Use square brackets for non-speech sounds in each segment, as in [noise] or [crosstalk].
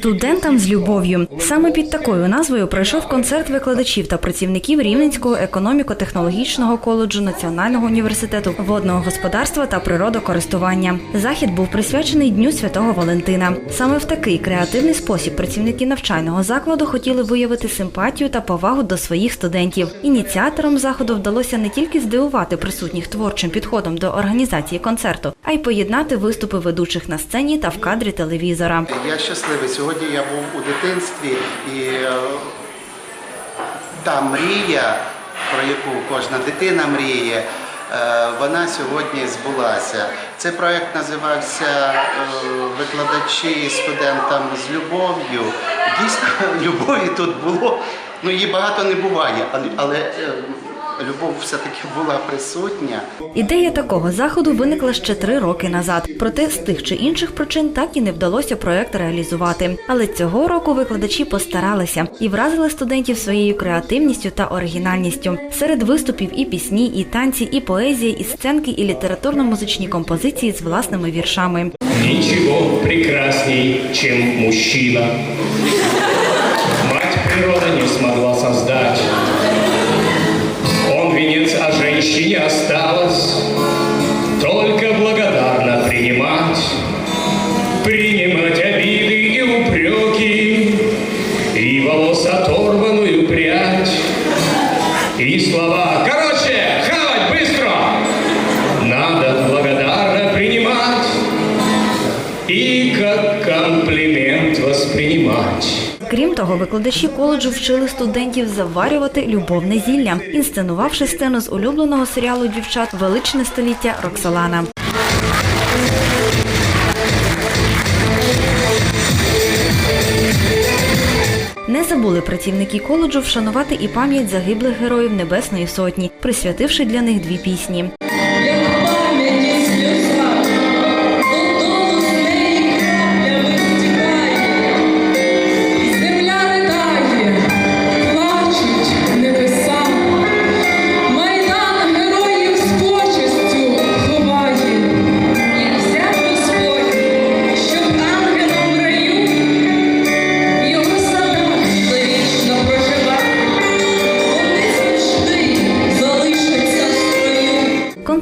Студентам з любов'ю саме під такою назвою пройшов концерт викладачів та працівників Рівненського економіко-технологічного коледжу Національного університету водного господарства та природокористування. Захід був присвячений Дню Святого Валентина. Саме в такий креативний спосіб працівники навчального закладу хотіли виявити симпатію та повагу до своїх студентів. Ініціаторам заходу вдалося не тільки здивувати присутніх творчим підходом до організації концерту, а й поєднати виступи ведучих на сцені та в кадрі телевізора. Я щасливий. Сьогодні я був у дитинстві і е, та мрія, про яку кожна дитина мріє, е, вона сьогодні збулася. Цей проект називався е, Викладачі студентам з любов'ю. Дійсно, [laughs] любові тут було. Ну, її багато не буває, але, любов все-таки була присутня. Ідея такого заходу виникла ще три роки назад. Проте з тих чи інших причин так і не вдалося проект реалізувати. Але цього року викладачі постаралися і вразили студентів своєю креативністю та оригінальністю. Серед виступів і пісні, і танці, і поезія, і сценки, і літературно-музичні композиції з власними віршами. Ничего прекрасней, чем мужчина. Мать природа и слова «Короче, хавать быстро!» Надо благодарно принимать и как комплимент воспринимать. Крім того, викладачі коледжу вчили студентів заварювати любовне зілля, інсценувавши сцену з улюбленого серіалу дівчат Величне століття Роксолана. Не забули працівники коледжу вшанувати і пам'ять загиблих героїв Небесної Сотні, присвятивши для них дві пісні.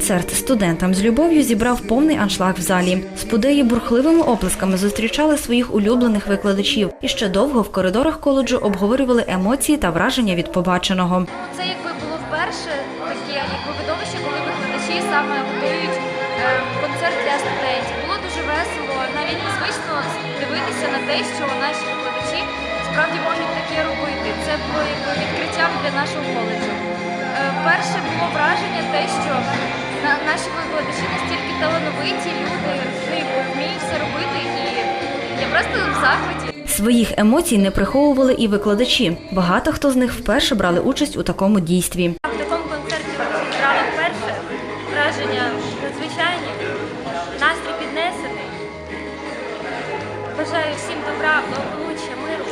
Концерт студентам з любов'ю зібрав повний аншлаг в залі. Спудеї бурхливими оплесками зустрічали своїх улюблених викладачів і ще довго в коридорах коледжу обговорювали емоції та враження від побаченого. Це якби було вперше таке видовище, коли викладачі саме готують е, концерт для студентів. Було дуже весело, навіть незвично дивитися на те, що наші викладачі справді можуть таке робити. Це було відкриттям для нашого коледжу. Е, Перше було враження те, що наші викладачі настільки талановиті люди, вони вміють все робити, і я просто в захваті. Своїх емоцій не приховували і викладачі. Багато хто з них вперше брали участь у такому дійстві. В такому концерті грали вперше. Враження надзвичайні, настрій піднесений. Бажаю всім добра, благополуччя, миру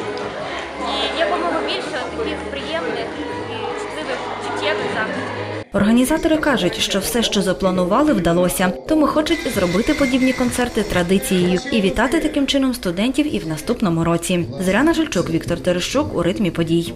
і якомога більше таких приємних і чутливих життєвих заходів. Організатори кажуть, що все, що запланували, вдалося, тому хочуть зробити подібні концерти традицією і вітати таким чином студентів і в наступному році. Зряна Жильчук, Віктор Терещук у ритмі подій.